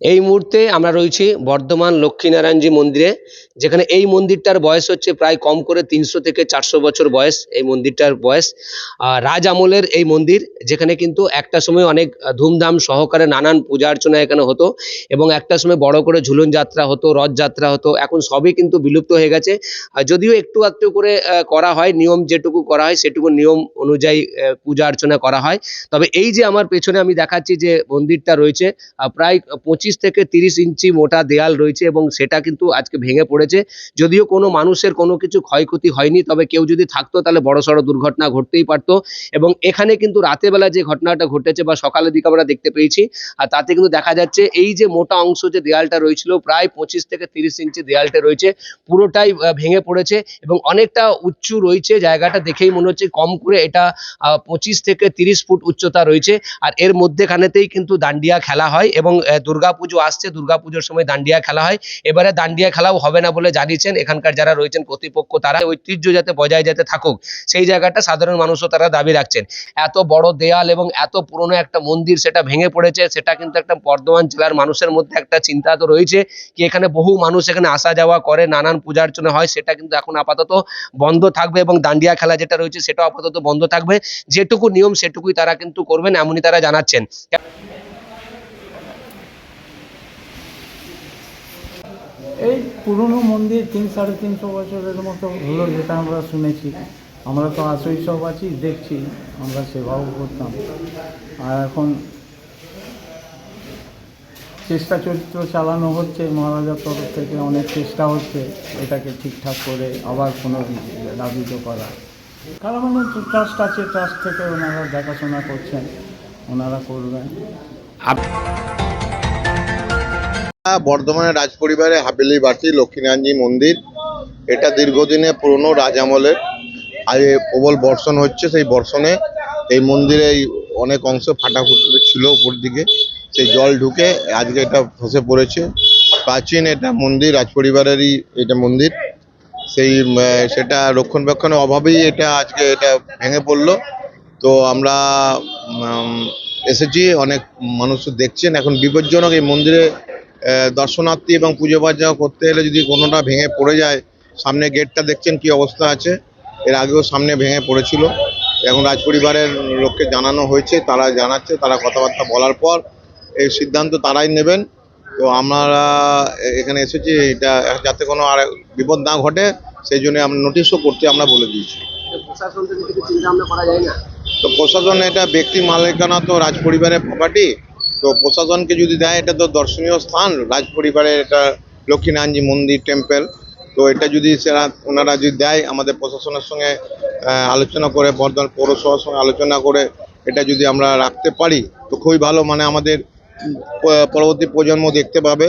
এই মুহূর্তে আমরা রয়েছি বর্ধমান লক্ষ্মীনারায়ণজি মন্দিরে, যেখানে এই মন্দিরটার বয়স হচ্ছে প্রায় কম করে তিনশো থেকে চারশো বছর বয়স এই মন্দিরটার বয়স। রাজ আমলের এই মন্দির, যেখানে কিন্তু একটা সময় অনেক ধুমধাম সহকারে নানান পূজা অর্চনা এখানে হতো এবং একটা সময় বড় করে ঝুলন যাত্রা হতো রথযাত্রা হতো, এখন সবই কিন্তু বিলুপ্ত হয়ে গেছে। যদিও একটু একটু করে করা হয়, নিয়ম যেটুকু করা হয়, সেটুকু নিয়ম অনুযায়ী পূজা অর্চনা করা হয়। তবে এই যে আমার পেছনে আমি দেখাচ্ছি যে মন্দিরটা রয়েছে প্রায় পঁচিশ থেকে তিরিশ ইঞ্চি মোটা দেয়াল রয়েছে এবং সেটা কিন্তু আজকে ভেঙে পড়েছে। যদিও কোনো মানুষের কোনো কিছু ক্ষয়ক্ষতি হয়নি, তবে কেউ যদি থাকতো তাহলে বড় সড়ো দুর্ঘটনা ঘটতেই পারতো। এবং এখানে কিন্তু রাতের বেলা যে ঘটনাটা ঘটেছে বা সকালের দিকে আমরা দেখতে পেয়েছি, আর তাতে কিন্তু দেখা যাচ্ছে এই যে মোটা অংশ যে দেয়ালটা রয়েছিল, প্রায় পঁচিশ থেকে তিরিশ ইঞ্চি দেয়ালটা রয়েছে, পুরোটাই ভেঙে পড়েছে এবং অনেকটা উঁচু রয়েছে জায়গাটা দেখেই মনে হচ্ছে কম করে এটা পঁচিশ থেকে তিরিশ ফুট উচ্চতা রয়েছে। আর এর মধ্যেখানেতেই কিন্তু দান্ডিয়া খেলা হয় এবং দুর্গা পুজো আসছে পুজোর সময় দান্ডিয়া খেলা হয়। এবারে দান্ডিয়া খেলাও হবে না বলে জানিয়েছেন এখানকার যারা রয়েছেন কর্তৃপক্ষ, তারা ঐতিহ্য যাতে বজায় যাতে থাকুক, সেই জায়গাটা সাধারণ মানুষও তারা দাবি রাখছেন। এত বড় দেয়াল এবং এত পুরনো একটা মন্দির সেটা ভেঙে পড়েছে, সেটা কিন্তু একটা বর্ধমান জেলার মানুষের মধ্যে একটা চিন্তা তো রয়েছে কি এখানে বহু মানুষ এখানে আসা যাওয়া করে, নানান পূজা অর্চনা হয়, সেটা কিন্তু এখন আপাতত বন্ধ থাকবে এবং দান্ডিয়া খেলা যেটা রয়েছে সেটাও আপাতত বন্ধ থাকবে। যেটুকু নিয়ম সেটুকুই তারা কিন্তু করবেন, এমনই তারা জানাচ্ছেন। এই পুরনো মন্দির তিন, সাড়ে তিনশো বছরের মতো হলো যেটা আমরা শুনেছি। আমরা তো আসই সব আছি, দেখছি, আমরা সেবাও করতাম। আর এখন চেষ্টা চরিত্র চালানো হচ্ছে, মহারাজার তরফ থেকে অনেক চেষ্টা হচ্ছে, এটাকে ঠিকঠাক করে আবার পুনরাবৃত করা। কারণ ট্রাস্ট আছে ট্রাস্ট থেকে ওনারা দেখাশোনা করছেন, ওনারা করবেন। বর্ধমানের রাজপরিবারে হাবেলি বাটি লক্ষ্মীনারায়ণজি মন্দির, এটা দীর্ঘদিনে পুরনো রাজ আমলের আগে প্রবল বর্ষণ হচ্ছে সেই বর্ষণে। এই মন্দিরে অনেক অংশ ফাটাফুটি ছিল উপর দিকে। সেই জল ঢুকে আজকে এটা ধসে পড়েছে। প্রাচীন এটা মন্দির, রাজপরিবারেরই এটা মন্দির। সেই সেটা রক্ষণাবেক্ষণের অভাবেই এটা আজকে এটা ভেঙে পড়ল। তো আমরা এসেছি, অনেক মানুষ দেখছেন। এখন বিপজ্জনক এই মন্দিরে দর্শনার্থী এবং পুজো পার্জা করতে এলে যদি কোনোটা ভেঙে পড়ে যায় সামনে গেটটা দেখছেন কি অবস্থা আছে? এর আগেও সামনে ভেঙে পড়েছিল। এখন রাজপরিবারের লোককে জানানো হয়েছে তারা জানাচ্ছে তারা কথাবার্তা বলার পর এই সিদ্ধান্ত তারাই নেবেন। তো আমরা এখানে এসেছি এটা যাতে কোনো আর বিপদ না ঘটে সেই জন্য আমরা নোটিশও করতে আমরা বলে দিয়েছি। তো প্রশাসন এটা ব্যক্তি মালিকানা তো রাজপরিবারের প্রপার্টি তো প্রশাসনকে যদি দেয়, এটা তো দর্শনীয় স্থান রাজ পরিবারের এটা লক্ষ্মীনারায়ণজি মন্দির টেম্পেল তো এটা যদি সেরা ওনারা যদি দেয়, আমাদের প্রশাসনের সঙ্গে আলোচনা করে, বর্ধমান পৌরসভার সঙ্গে আলোচনা করে এটা যদি আমরা রাখতে পারি, তো খুবই ভালো। মানে আমাদের পরবর্তী প্রজন্ম দেখতে পাবে।